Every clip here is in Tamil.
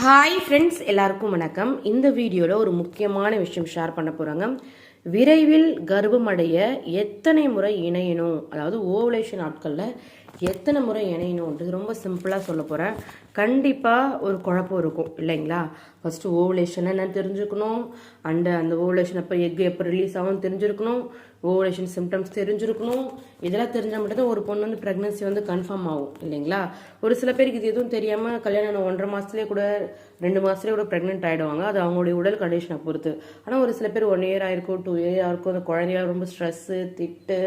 ஹாய் ஃப்ரெண்ட்ஸ் எல்லாருக்கும் வணக்கம். இந்த வீடியோவில் ஒரு முக்கியமான விஷயம் ஷேர் பண்ண போகிறாங்க விரைவில் கர்ப்பமடைய எத்தனை முறை இணையணும்? அதாவது ஓவலேஷன் நாட்களில் எத்தனை முறை இணையணும்ன்றது ரொம்ப சிம்பிளாக சொல்ல போகிறேன் கண்டிப்பாக ஒரு குழப்பம் இருக்கும் இல்லைங்களா? ஃபஸ்ட்டு ஓவலேஷன் என்னன்னு தெரிஞ்சுக்கணும். அண்ட் அந்த ஓவலேஷன் அப்போ எக் எப்போ ரிலீஸ் ஆகும் தெரிஞ்சிருக்கணும். ஓவலேஷன் சிம்டம்ஸ் தெரிஞ்சிருக்கணும். இதெல்லாம் தெரிஞ்சால் மட்டும்தான் ஒரு பொண்ணு வந்து ப்ரெக்னன்சி வந்து கன்ஃபார்ம் ஆகும் இல்லைங்களா? ஒரு சில பேருக்கு இது எதுவும் தெரியாமல் கல்யாணம் ஒன்றரை மாதத்துலேயே கூட ரெண்டு மாதத்துலேயே கூட ப்ரெக்னென்ட் ஆகிடுவாங்க அது அவங்களுடைய உடல் கண்டிஷனை பொறுத்து. ஆனால் ஒரு சில பேர் ஒன் இயர் ஆயிருக்கும் டூ இயர் ஆயிருக்கும் அந்த குழந்தையா ரொம்ப ஸ்ட்ரெஸ்ஸு திட்டு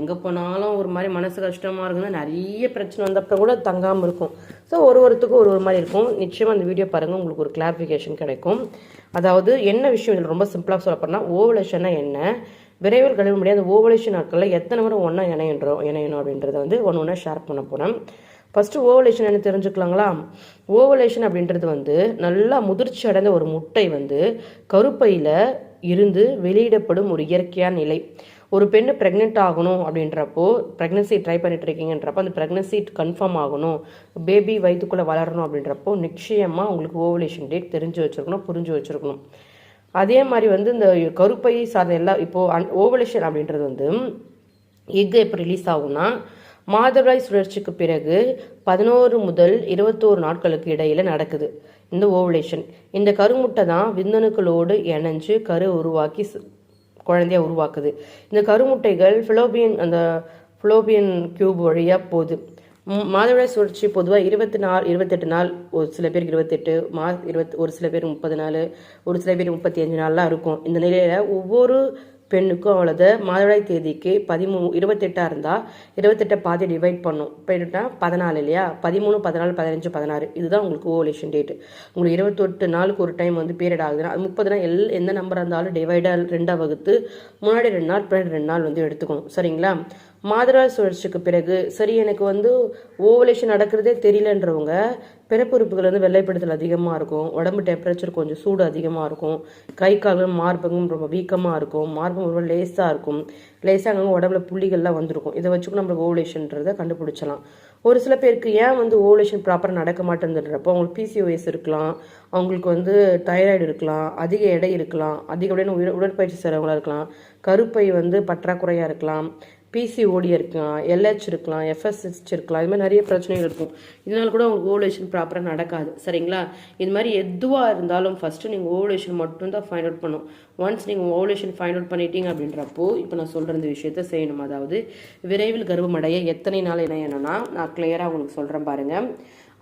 எங்கே போனாலும் ஒரு மாதிரி மனசு கஷ்டமாக இருக்குன்னு நிறைய பிரச்சனை வந்தப்போ கூட தங்காமல் இருக்கும். ஸோ ஒரு ஒருத்துக்கும் ஒரு ஒரு மாதிரி இருக்கும். நிச்சயமாக அந்த வீடியோ பாருங்கள் உங்களுக்கு ஒரு கிளாரிஃபிகேஷன் கிடைக்கும். அதாவது என்ன விஷயம் இதில் ரொம்ப சிம்பிளாக சொல்ல போனால் ஓவலேஷன்னா என்ன? விரைவில் கழிவு முடியாது அந்த ஓவலேஷன் நாட்களில் எத்தனை முறை ஒன்றா இணையன்றோம் இணையணும் அப்படின்றத வந்து ஒன்று ஒன்றா ஷேர் பண்ண போகிறேன் ஃபஸ்ட்டு ஓவலேஷன் என்ன தெரிஞ்சுக்கலாங்களா? ஓவலேஷன் அப்படின்றது வந்து நல்லா முதிர்ச்சி அடைந்த ஒரு முட்டை வந்து கருப்பையில் இருந்து வெளியிடப்படும் ஒரு இயற்கையான நிலை. ஒரு பெண்ணு ப்ரெக்னென்ட் ஆகணும் அப்படின்றப்போ ப்ரெக்னென்சி ட்ரை பண்ணிட்டு இருக்கீங்கன்றப்போ அந்த ப்ரெக்னென்சி கன்ஃபார்ம் ஆகணும். பேபி வயிற்றுக்குள்ளே வளரணும் அப்படின்றப்போ நிச்சயமாக உங்களுக்கு ஓவலேஷன் டேட் தெரிஞ்சு வச்சுருக்கணும் புரிஞ்சு வச்சுருக்கணும். அதே மாதிரி வந்து இந்த கருப்பை சார்ந்த எல்லா இப்போது அன் ஓவலேஷன் அப்படின்றது வந்து எக் எப்போ ரிலீஸ் ஆகும்னா மாதவிடாய் சுழற்சிக்கு பிறகு பதினோரு முதல் இருபத்தோரு நாட்களுக்கு இடையில் நடக்குது இந்த ஓவலேஷன் இந்த கருமுட்டை தான் விந்தணுக்களோடு இணைஞ்சு கரு உருவாக்கி சு- குழந்தைய உருவாக்குது. இந்த கருமுட்டைகள் ஃபிலோபியன் அந்த ஃபிலோபியன் கியூப் வழியாக போகுது. மாதவிடாய் சுழற்சி பொதுவாக இருபத்தி நாலு இருபத்தெட்டு நாள் ஒரு சில பேருக்கு இருபத்தெட்டு மா இருபத்தி ஒரு சில பேர் முப்பது நாள் ஒரு சில பேர் முப்பத்தி அஞ்சு நாள்லாம் இருக்கும். இந்த நிலையில் ஒவ்வொரு பெண்ணுக்கும் அவ்வளோத மாதவிடாய் தேதிக்கு பதிமூணு இருபத்தெட்டாக இருந்தால் இருபத்தெட்டை பாதி டிவைட் பண்ணும். போயிட்டுனா பதினாலு இல்லையா? பதிமூணு பதினாலு பதினஞ்சு பதினாறு. இதுதான் உங்களுக்கு ஓவலேஷன் டேட் உங்களுக்கு இருபத்தெட்டு நாளுக்கு ஒரு டைம் வந்து பீரியட் ஆகுதுன்னா அது முப்பது நாள் எல் எந்த நம்பராக இருந்தாலும் டிவைடாக ரெண்டாக வகுத்து முன்னாடி ரெண்டு நாள் பின்னாடி ரெண்டு நாள் வந்து எடுத்துக்கணும். சரிங்களா? மாதவிடாய் சுழற்சிக்கு பிறகு சரி எனக்கு வந்து ஓவலேஷன் நடக்கிறதே தெரியலன்றவங்க பிறப்புறுப்புகள் வந்து வெள்ளைப்படுத்தல் அதிகமாக இருக்கும் உடம்பு டெம்பரேச்சர் கொஞ்சம் சூடு அதிகமாக இருக்கும் கை கால்கள் மார்பகம் ரொம்ப வீக்கமாக இருக்கும் மார்பகம் ரொம்ப லேஸாக இருக்கும் லேசாக உடம்புல புள்ளிகள்லாம் வந்திருக்கும். இதை வச்சுக்கும் நம்மளுக்கு ஓவலேஷன்றதை கண்டுபிடிச்சலாம். ஒரு சில பேருக்கு ஏன் வந்து ஓவலேஷன் ப்ராப்பராக நடக்க மாட்டேன்றப்போ அவங்களுக்கு பிசிஓஎஸ் இருக்கலாம் அவங்களுக்கு வந்து தைராய்டு இருக்கலாம் அதிக எடை இருக்கலாம் அதிக உடனே உயிர் உடற்பயிற்சி செய்கிறவங்களாக இருக்கலாம் கருப்பை வந்து பற்றாக்குறையாக இருக்கலாம் பிசிஓடி இருக்கலாம் எல்ஹெச் இருக்கலாம் எஃப்எஸ்ஹெச் இருக்கலாம் இது மாதிரி நிறைய பிரச்சனைகள் இருக்கும். இதனால கூட உங்களுக்கு ஓவலேஷன் ப்ராப்பராக நடக்காது. சரிங்களா? இது மாதிரி எதுவாக இருந்தாலும் ஃபஸ்ட்டு நீங்கள் ஓவலேஷன் மட்டும்தான் ஃபைண்ட் அவுட் பண்ணும் ஒன்ஸ் நீங்கள் ஓவலேஷன் ஃபைண்ட் அவுட் பண்ணிட்டீங்க அப்படின்றப்போ இப்போ நான் சொல்கிற இந்த விஷயத்த செய்யணும். அதாவது விரைவில் கர்ப்பமடைய எத்தனை நாள் இணையணும்னா நான் கிளியராக உங்களுக்கு சொல்கிறேன் பாருங்கள்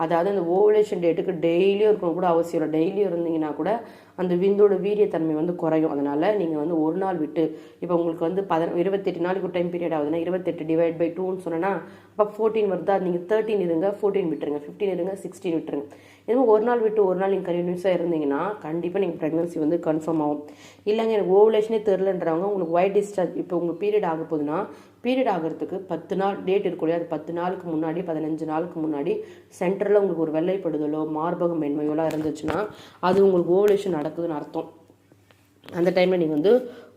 அதாவது அந்த ஓவலேஷன் டேட்டுக்கு டெய்லியும் இருக்கணும் கூட அவசியம் இல்லை. டெய்லியும் இருந்தீங்கன்னா கூட அந்த விந்தோட வீரியத்தன்மை வந்து குறையும். அதனால் நீங்கள் வந்து ஒரு நாள் விட்டு இப்போ உங்களுக்கு வந்து பத இருபத்தெட்டு நாளைக்கு ஒரு டைம் பீரியட் ஆகுதுன்னா இருபத்தெட்டு டிவைட் பை டூன்னு சொன்னேன்னா அப்போ ஃபோர்டீன் வருதா? நீங்கள் தேர்ட்டின் இருங்க ஃபோர்டீன் விட்டுருங்க. ஃபிஃப்டீன் இருங்க சிக்ஸ்டீன் விட்டுருங்க. இதுவும் ஒரு நாள் விட்டு ஒரு நாள் நீங்கள் கண்டினியூஸாக இருந்தீங்கன்னா கண்டிப்பாக நீங்கள் ப்ரெக்னன்சி வந்து கன்ஃபார்ம் ஆகும். இல்லைங்க எனக்கு ஓவலேஷனே தெரிலன்றவங்க உங்களுக்கு ஒயிட் டிஸ்சார்ஜ் இப்போ உங்களுக்கு பீரியட் ஆக போகுதுன்னா பீரியட் ஆகிறதுக்கு பத்து நாள் டேட் இருக்கும் இல்லையா? அது பத்து நாளுக்கு முன்னாடி பதினஞ்சு நாளுக்கு முன்னாடி சென்டரில் உங்களுக்கு ஒரு வெள்ளைப்படுதலோ மார்பக மென்மையோலாம் இருந்துச்சுன்னா அது உங்களுக்கு ஓவலேஷன் நடக்குதுன்னு அர்த்தம். அந்த டைமில் நீங்கள் வந்து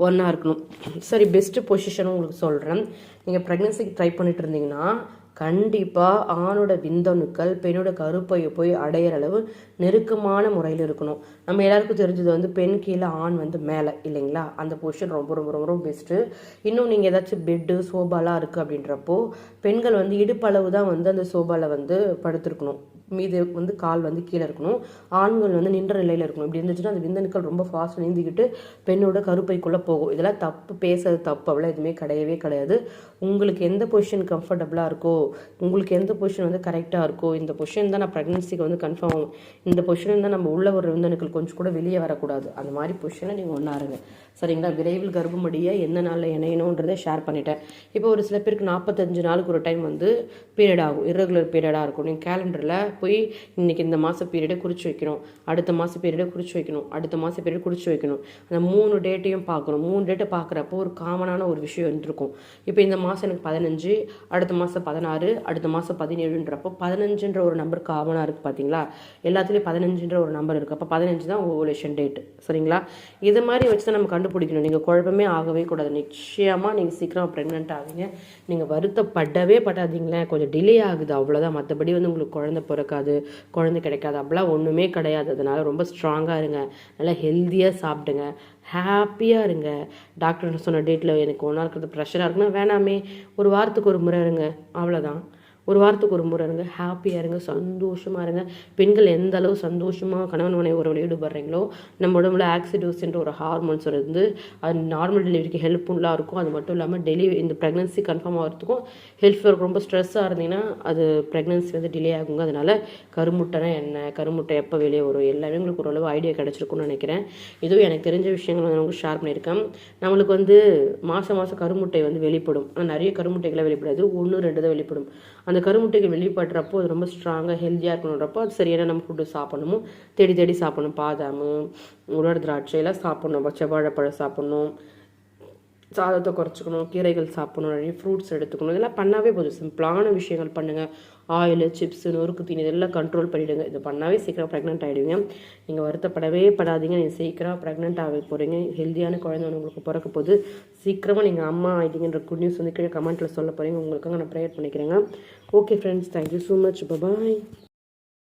ஒன்றா இருக்கணும். சரி பெஸ்ட்டு பொசிஷனும் உங்களுக்கு சொல்கிறேன் நீங்கள் ப்ரெக்னன்சிக்கு ட்ரை பண்ணிட்டு இருந்தீங்கன்னா கண்டிப்பாக ஆணோட விந்தணுக்கள் பெண்ணோட கருப்பையை போய் அடையிற அளவு நெருக்கமான முறையில் இருக்கணும். நம்ம எல்லாருக்கும் தெரிஞ்சது வந்து பெண் கீழே ஆண் வந்து மேலே இல்லைங்களா? அந்த பொசிஷன் ரொம்ப ரொம்ப ரொம்ப ரொம்ப பெஸ்ட்டு இன்னும் நீங்கள் ஏதாச்சும் பெட்டு சோபாலாம் இருக்குது அப்படின்றப்போ பெண்கள் வந்து இடுப்பளவு தான் வந்து அந்த சோபாவில் வந்து படுத்திருக்கணும். மீது வந்து கால் வந்து கீழே இருக்கணும். ஆண்கள் வந்து நின்ற நிலையில் இருக்கணும். இப்படி இருந்துச்சுன்னா அந்த விந்தணுக்கள் ரொம்ப ஃபாஸ்ட் நீந்திக்கிட்டு பெண்ணோட கருப்பைக்குள்ளே போகும். இதெல்லாம் தப்பு பேசுறது தப்பு. அவ்வளோ எதுவுமே கிடையவே கிடையாது. உங்களுக்கு எந்த பொசிஷன் கம்ஃபர்டபுளாக இருக்கோ உங்களுக்கு எந்த பொசிஷன் வந்து கரெக்டாக இருக்கோ இந்த பொசிஷன் தான் நான் ப்ரெக்னன்சிக்கு வந்து கன்ஃபார்ம் ஆகும். இந்த பொசிஷன் தான் நம்ம உள்ள ஒரு விந்தணுக்கள் கொஞ்சம் கூட வெளியே வரக்கூடாது. அந்த மாதிரி பொசிஷனை நீங்கள் ஒன்றா இருங்க. சரிங்களா? விரைவில் கர்ப்பமடியை எந்த நாளில் இணையணுன்றதை ஷேர் பண்ணிட்டேன். இப்போ ஒரு சில பேருக்கு நாற்பத்தஞ்சு நாளுக்கு ஒரு டைம் வந்து பீரியட் ஆகும். இரகுலர் பீரியடாக இருக்கும் நீங்கள் கேலண்டரில் போய் இன்னைக்கு இந்த மாத பீரியடை குறித்து வைக்கணும். அடுத்த மாத பீரியடை குறித்து வைக்கணும். அடுத்த மாத பீரியட் குறித்து வைக்கணும். அந்த மூணு டேட்டையும் பார்க்கணும். மூணு டேட்டை பார்க்குறப்போ ஒரு காமனான ஒரு விஷயம் இருக்கும் இப்போ இந்த மாதம் எனக்கு பதினஞ்சு அடுத்த மாதம் பதினாறு அடுத்த மாதம் பதினேழுன்றப்போ பதினஞ்சுன்ற ஒரு நம்பர் காமனாக இருக்குது பார்த்தீங்களா எல்லாத்துலேயும் பதினஞ்சுன்ற ஒரு நம்பர் இருக்குது அப்போ பதினஞ்சு தான் ஓவலேஷன் டேட் சரிங்களா? இது மாதிரி வச்சு தான் நம்ம கண்டுபிடிக்கணும். நீங்கள் குழப்பமே ஆகவே கூடாது. நிச்சயமாக நீங்கள் சீக்கிரம் ப்ரெக்னென்ட் ஆவீங்க. நீங்கள் வருத்தப்படவே படாதீங்களேன் கொஞ்சம் டிலே ஆகுது. அவ்வளோதான் மற்றபடி வந்து உங்களுக்கு குழந்தை பிறக்க சுரக்காது குழந்தை கிடைக்காது. அப்படிலாம் ஒன்றுமே கிடையாது. அதனால் ரொம்ப ஸ்ட்ராங்காக இருங்க. நல்லா ஹெல்த்தியாக சாப்பிடுங்க. ஹாப்பியாக இருங்க. டாக்டர் சொன்ன டேட்டில் எனக்கு ஒன்றா இருக்கிறது ப்ரெஷராக இருக்குன்னா வேணாமே. ஒரு வாரத்துக்கு ஒரு முறை இருங்க. அவ்வளோதான் ஒரு வாரத்துக்கு ஒரு முறை இருங்க. ஹாப்பியாக இருங்க. சந்தோஷமாக இருங்க. பெண்கள் எந்த அளவு சந்தோஷமாக கணவன் மனைவி உறவில் ஈடுபடுறீங்களோ நம்ம உடம்புல ஆக்சிடோஸ்ன்ற ஒரு ஹார்மோன்ஸ் இருந்து அது நார்மல் டெலிவரிக்கு ஹெல்ப்ஃபுல்லாக இருக்கும். அது மட்டும் இல்லாமல் டெலிவரி இந்த ப்ரெக்னன்சி கன்ஃபார்ம் ஆகிறதுக்கும் ஹெல்ப்ஃபுல் ரொம்ப ஸ்ட்ரெஸ்ஸாக இருந்தீங்கன்னா அது ப்ரெக்னன்சி வந்து டிலே ஆகுங்க. அதனால் கருமுட்டைனா என்ன கருமுட்டை எப்போ வெளியே வரும் எல்லாமே உங்களுக்கு ஓரளவு ஐடியா கிடச்சிருக்கும்னு நினைக்கிறேன். இதுவும் எனக்கு தெரிஞ்ச விஷயங்கள் வந்து உங்களுக்கு ஷேர் பண்ணியிருக்கேன். நம்மளுக்கு வந்து மாதம் மாதம் கருமுட்டை வந்து வெளிப்படும். ஆனால் நிறைய கருமுட்டைகளை வெளிப்படாது. ஒன்று ரெண்டு தான் வெளிப்படும். அந்த கருமுட்டைக்கு வெளிப்படுறப்போ அது ரொம்ப ஸ்ட்ராங்காக ஹெல்த்தியாக இருக்கணுன்றப்போ அது சரியான நம்ம ஃபுட்டு சாப்பிடணும்? தேடி தேடி சாப்பிடணும். பாதாம் உலர் திராட்சை எல்லாம் சாப்பிடணும். வாழைப்பழம் சாப்பிடணும். சாதத்தை குறைச்சிக்கணும் கீரைகள் சாப்பிடணும் நிறைய ஃப்ரூட்ஸ் எடுத்துக்கணும். இதெல்லாம் பண்ணாவே போதும். சிம்பிளான விஷயங்கள் பண்ணுங்கள் ஆயில் சிப்ஸு நொறுக்கு தீனி இதெல்லாம் கண்ட்ரோல் பண்ணிவிடுங்க இது பண்ணாவே சீக்கிரம் ப்ரெக்னென்ட் ஆகிடுவீங்க நீங்கள் வருத்தப்படவே படாதீங்க. நீங்கள் சீக்கிரம் ப்ரெக்னென்ட் ஆக போகிறீங்க ஹெல்த்தியான குழந்தை உங்களுக்கு பிறக்க போது சீக்கிரமாக நீங்கள் அம்மா ஆகிட்டீங்கன்ற குட் நியூஸ் வந்து கீழே கமெண்ட்டில் சொல்ல போகிறீங்க உங்களுக்காக நான் ப்ரேயர் பண்ணிக்கிறேங்க. Okay friends thank you so much bye bye